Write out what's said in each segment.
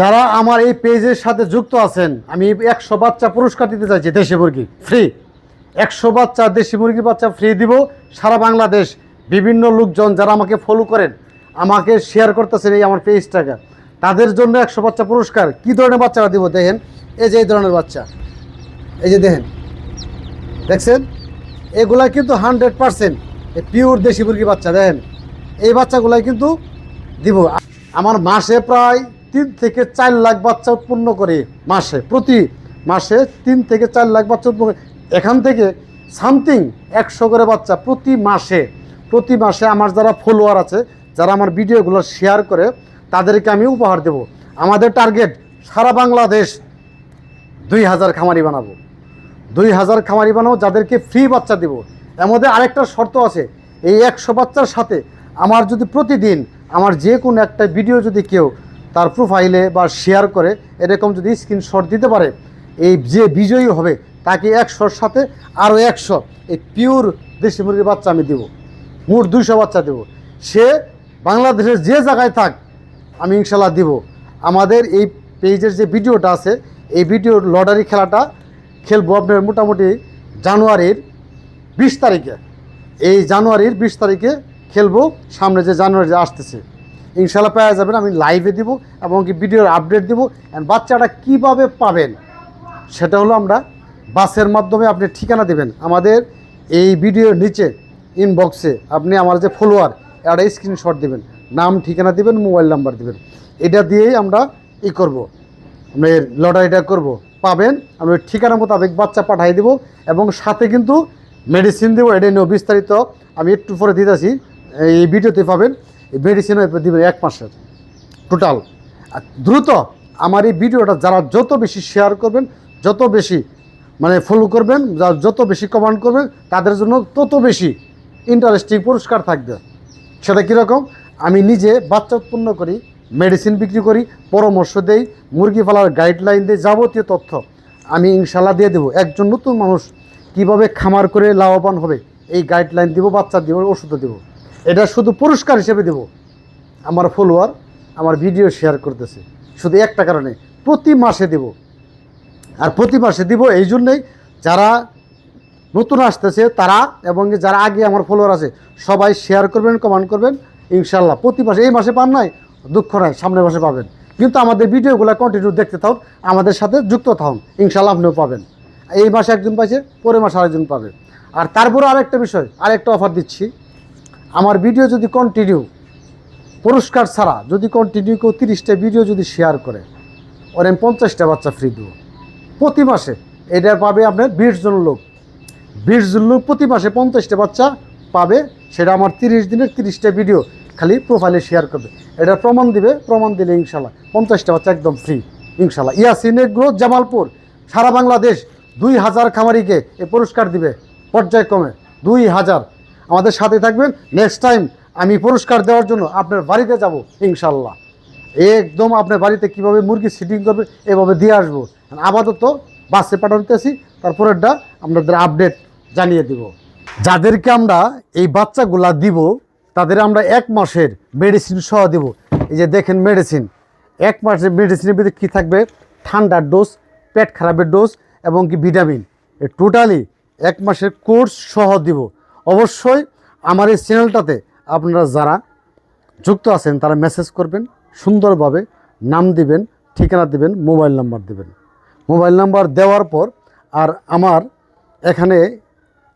যারা আমার এই পেজের সাথে যুক্ত আছেন, আমি একশো বাচ্চা পুরস্কার দিতে চাইছি দেশি মুরগি ফ্রি একশো বাচ্চা দেশি মুরগির বাচ্চা ফ্রি দিব সারা বাংলাদেশ। বিভিন্ন লোকজন যারা আমাকে ফলো করেন, আমাকে শেয়ার করতেছেন এই আমার পেজটাকে। তাদের জন্য একশো বাচ্চা পুরস্কার। কি ধরনের বাচ্চারা দিব দেখেন? এই যে এই ধরনের বাচ্চা। এই যে দেখেন। দেখছেন? এগুলা কিন্তু হান্ড্রেড পারসেন্ট পিওর দেশি মুরগি বাচ্চা, দেখেন? এই বাচ্চাগুলাই কিন্তু দিব। আমার মাসে প্রায় তিন থেকে চার লাখ বাচ্চা উৎপন্ন করে মাসে, প্রতি মাসে তিন থেকে চার লাখ বাচ্চা উৎপন্ন করে। এখান থেকে সামথিং একশো করে বাচ্চা প্রতি মাসে প্রতি মাসে আমার যারা ফলোয়ার আছে, যারা আমার ভিডিওগুলো শেয়ার করে, তাদেরকে আমি উপহার দেব। আমাদের টার্গেট সারা বাংলাদেশ দুই হাজার খামারি বানাবো। দুই হাজার খামারি বানাবো, যাদেরকে ফ্রি বাচ্চা দেবো। এর মধ্যে আরেকটা শর্ত আছে, এই একশো বাচ্চার সাথে আমার যদি প্রতিদিন, আমার যে কোনো একটা ভিডিও যদি কেউ তার প্রোফাইলে বা শেয়ার করে এরকম যদি স্ক্রিনশট দিতে পারে, এই যে বিজয়ী হবে, তাকে একশোর সাথে আরও একশো, এই পিওর দেশি মুরগির বাচ্চা আমি দেবো, মোট দুইশো বাচ্চা দেবো। সে বাংলাদেশের যে জায়গায় থাক, আমি ইনশাল্লাহ দিব। আমাদের এই পেজের যে ভিডিওটা আছে, এই ভিডিওর লটারি খেলাটা খেলব আপনার মোটামুটি জানুয়ারির বিশ তারিখে। এই জানুয়ারির বিশ তারিখে খেলব, সামনে যে জানুয়ারি আসতেছে। ইনশাল্লাহ পাওয়া যাবেন। আমি লাইভে দিব এবং কি ভিডিওর আপডেট দিব অ্যান্ড বাচ্চাটা কীভাবে পাবেন সেটা হলো আমরা বাসের মাধ্যমে আপনি ঠিকানা দেবেন। আমাদের এই ভিডিওর নিচে ইনবক্সে আপনি আমার যে ফলোয়ার একটা স্ক্রিনশট দেবেন। নাম, ঠিকানা দিবেন মোবাইল নাম্বার দিবেন। এটা দিয়েই আমরা ই করব। আমরা লটারিটা করব। পাবেন, আমরা ঠিকানা মোতাবেক বাচ্চা পাঠিয়ে দেবো এবং সাথে কিন্তু মেডিসিন দেবো। এটা নিয়েও বিস্তারিত আমি একটু পরে দিতেছি। এই ভিডিওতে পাবেন। এই মেডিসিনও দিবেন এক মাসের টোটাল দ্রুত আমার এই ভিডিওটা যারা যত বেশি শেয়ার করবেন, যত বেশি মানে ফলো করবেন, যা- যত বেশি কমান্ড করবেন, তাদের জন্য তত বেশি ইন্টারেস্টিং পুরস্কার থাকবে। সেটা কীরকম? আমি নিজে বাচ্চা উৎপন্ন করি মেডিসিন বিক্রি করি, পরামর্শ দেই, মুরগি পালার গাইডলাইন দিই, যাবতীয় তথ্য আমি ইনশাল্লাহ দিয়ে দেবো। একজন নতুন মানুষ কীভাবে খামার করে লাভবান হবে, এই গাইডলাইন দিব, বাচ্চা দিব, ওষুধও দেবো। এটা শুধু পুরস্কার হিসেবে দেবো। আমার ফলোয়ার আমার ভিডিও শেয়ার করতেছে। শুধু একটা কারণে, প্রতি মাসে দেব। আর প্রতি মাসে দিব এই জন্যেই যারা নতুন আসতেছে, তারা এবং যারা আগে আমার ফলোয়ার আছে, সবাই শেয়ার করবেন কমেন্ট করবেন। ইনশাল্লাহ প্রতি মাসে, এই মাসে পান নাই, দুঃখ নাই, সামনের মাসে পাবেন। কিন্তু আমাদের ভিডিওগুলো কন্টিনিউ দেখতে থাকুন, আমাদের সাথে যুক্ত থাকুন ইনশাল্লাহ আপনিও পাবেন। এই মাসে একজন পাইছে, পরের মাসে আরেকজন পাবে। আর তারপরে আরেকটা বিষয়, আরেকটা অফার দিচ্ছি। আমার ভিডিও যদি কন্টিনিউ পুরস্কার ছাড়া যদি কন্টিনিউ কেউ তিরিশটা ভিডিও যদি শেয়ার করে, ওর আমি পঞ্চাশটা বাচ্চা ফ্রি দেবো। প্রতি মাসে এটা পাবে আপনার বিশ জন লোক। বিশ জন লোক প্রতি মাসে পঞ্চাশটা বাচ্চা পাবে, সেটা আমার তিরিশ দিনের তিরিশটা ভিডিও খালি প্রোফাইলে শেয়ার করবে। এটা প্রমাণ দিবে, প্রমাণ দিলে ইনশাল্লাহ পঞ্চাশটা বাচ্চা একদম ফ্রি ইনশাল্লাহ। ইয়াসিন এগ্রো, জামালপুর, সারা বাংলাদেশ দুই হাজার খামারিকে এ পুরস্কার দিবে। পর্যায়ক্রমে দুই হাজার আমাদের সাথে থাকবেন। নেক্সট টাইম আমি পুরস্কার দেওয়ার জন্য আপনার বাড়িতে যাব ইনশাল্লাহ একদম আপনার বাড়িতে কীভাবে মুরগি সিটিং করবে, এভাবে দিয়ে আসব। আপাতত বাসে পাঠাতেছি তারপরেরটা আপনাদের আপডেট জানিয়ে দিব। যাদেরকে আমরা এই বাচ্চাগুলা দিব, তাদের আমরা এক মাসের মেডিসিন সহ দিব। এই যে দেখেন মেডিসিন এক মাসের মেডিসিনের ভিতরে কী থাকবে? ঠান্ডার ডোজ পেট খারাপের ডোজ এবং কি ভিটামিন টোটালি এক মাসের কোর্স সহ দিব। অবশ্যই আমার এই চ্যানেলটাতে আপনারা যারা যুক্ত আছেন, তারা মেসেজ করবেন, সুন্দরভাবে নাম দিবেন, ঠিকানা দিবেন মোবাইল নাম্বার দিবেন। মোবাইল নাম্বার দেওয়ার পর আর আমার এখানে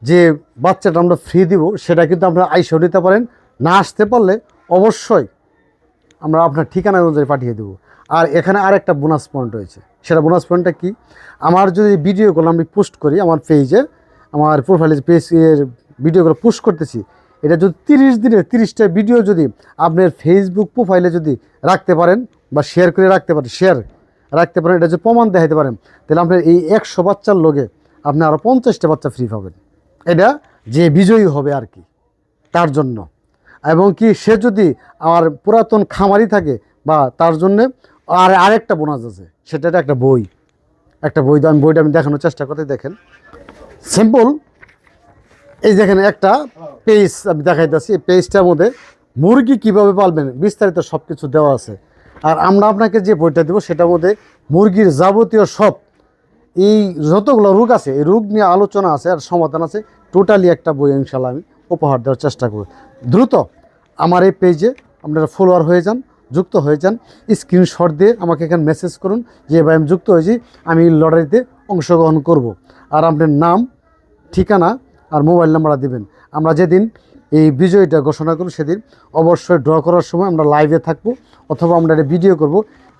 যে বাচ্চাটা আমরা ফ্রি দিব, সেটা কিন্তু আপনারা আইসেও নিতে পারেন। না আসতে পারলে অবশ্যই আমরা আপনার ঠিকানা অনুযায়ী পাঠিয়ে দেবো। আর এখানে আর একটা বোনাস পয়েন্ট রয়েছে। সেটা বোনাস পয়েন্টটা কি? আমার যদি ভিডিওগুলো আমি পোস্ট করি আমার পেজে আমার প্রোফাইলে পেজ এর ভিডিওগুলো পোস্ট করতেছি। এটা যদি তিরিশ দিনে তিরিশটা ভিডিও যদি আপনার ফেসবুক প্রোফাইলে যদি রাখতে পারেন বা শেয়ার করে রাখতে পারেন শেয়ার রাখতে পারেন, এটা যদি প্রমাণ দেখাতে পারেন, তাহলে আপনার এই একশো বাচ্চার লোকে আপনি আরও পঞ্চাশটা বাচ্চা ফ্রি পাবেন। এটা যে বিজয়ী হবে আর কি, তার জন্য। এবং কি সে যদি আমার পুরাতন খামারি থাকে বা তার জন্যে আর আরেকটা বোনাস আছে, সেটা একটা বই। একটা বই আমি, বইটা আমি দেখানোর চেষ্টা করতে দেখেন। সিম্পল এই দেখেন একটা পেজ আমি দেখাইতেছি, এই পেজটার মধ্যে মুরগি কীভাবে পালবেন বিস্তারিত সব কিছু দেওয়া আছে। আর আমরা আপনাকে যে বইটা দেবো, সেটার মধ্যে মুরগির যাবতীয় সব, এই যতগুলো রোগ আছে, এই রোগ নিয়ে আলোচনা আছে আর সমাধান আছে, টোটালি একটা বই ইনশাল্লাহ আমি উপহার দেওয়ার চেষ্টা করব। দ্রুত আমার এই পেজে আপনারা ফলোয়ার হয়ে যান, যুক্ত হয়ে যান স্ক্রিনশট দিয়ে আমাকে এখানে মেসেজ করুন যে, ভাই, আমি যুক্ত হয়েছি, আমি লটারিতে অংশগ্রহণ করব। আর আপনার নাম, ঠিকানা আর মোবাইল নাম্বার দিবেন। আমরা যেদিন এই বিজয়ীটা ঘোষণা করব, সেদিন অবশ্যই ড্র করার সময় আমরা লাইভে থাকব, অথবা আমরা এটা ভিডিও করব।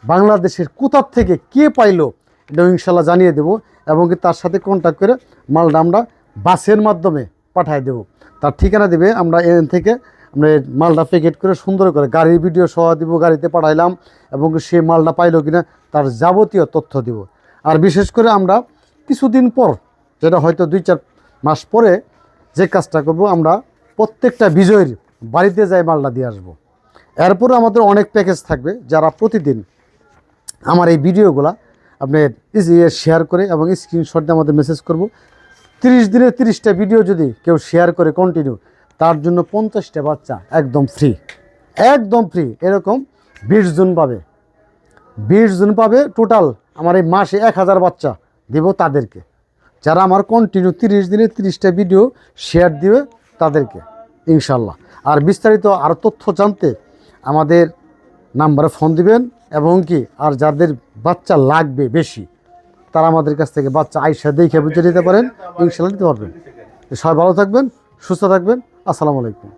বাংলাদেশের কোথার থেকে কে পাইলো এটা ইনশাল্লাহ জানিয়ে দেবো এবং কি তার সাথে কন্ট্যাক্ট করে মালটা আমরা বাসের মাধ্যমে পাঠিয়ে দেবো। তার ঠিকানা দেবে, আমরা এখান থেকে আমরা মালটা প্যাকেট করে সুন্দর করে গাড়ির ভিডিও সহ দিব, গাড়িতে পাঠাইলাম এবং সে মালটা পাইলো কিনা তার যাবতীয় তথ্য দিব। আর বিশেষ করে আমরা কিছুদিন পর, যেটা হয়তো দুই চার মাস পরে যে কাজটা করব, আমরা প্রত্যেকটা বিজয়ের বাড়িতে যাই মালটা দিয়ে আসব। এরপরে আমাদের অনেক প্যাকেজ থাকবে যারা প্রতিদিন আমার এই ভিডিওগুলা আপনি শেয়ার করে এবং স্ক্রিনশট দিয়ে আমাদের মেসেজ করব। তিরিশ দিনে তিরিশটা ভিডিও যদি কেউ শেয়ার করে কন্টিনিউ তার জন্য পঞ্চাশটা বাচ্চা একদম ফ্রি একদম ফ্রি এরকম বিশ জন পাবে। বিশ জন পাবে টোটাল আমার এই মাসে এক হাজার বাচ্চা দেব তাদেরকে। যারা আমার কন্টিনিউ তিরিশ দিনে তিরিশটা ভিডিও শেয়ার দিবে তাদেরকে, ইনশাল্লাহ। আর বিস্তারিত আর তথ্য জানতে আমাদের নাম্বারে ফোন দিবেন এবং কি, আর যাদের বাচ্চা লাগবে বেশি, তারা আমাদের কাছ থেকে বাচ্চা আইসা দেখে বুঝে নিতে পারেন, ইনশাল্লাহ নিতে পারবেন। সবাই ভালো থাকবেন, সুস্থ থাকবেন, আসসালামু আলাইকুম।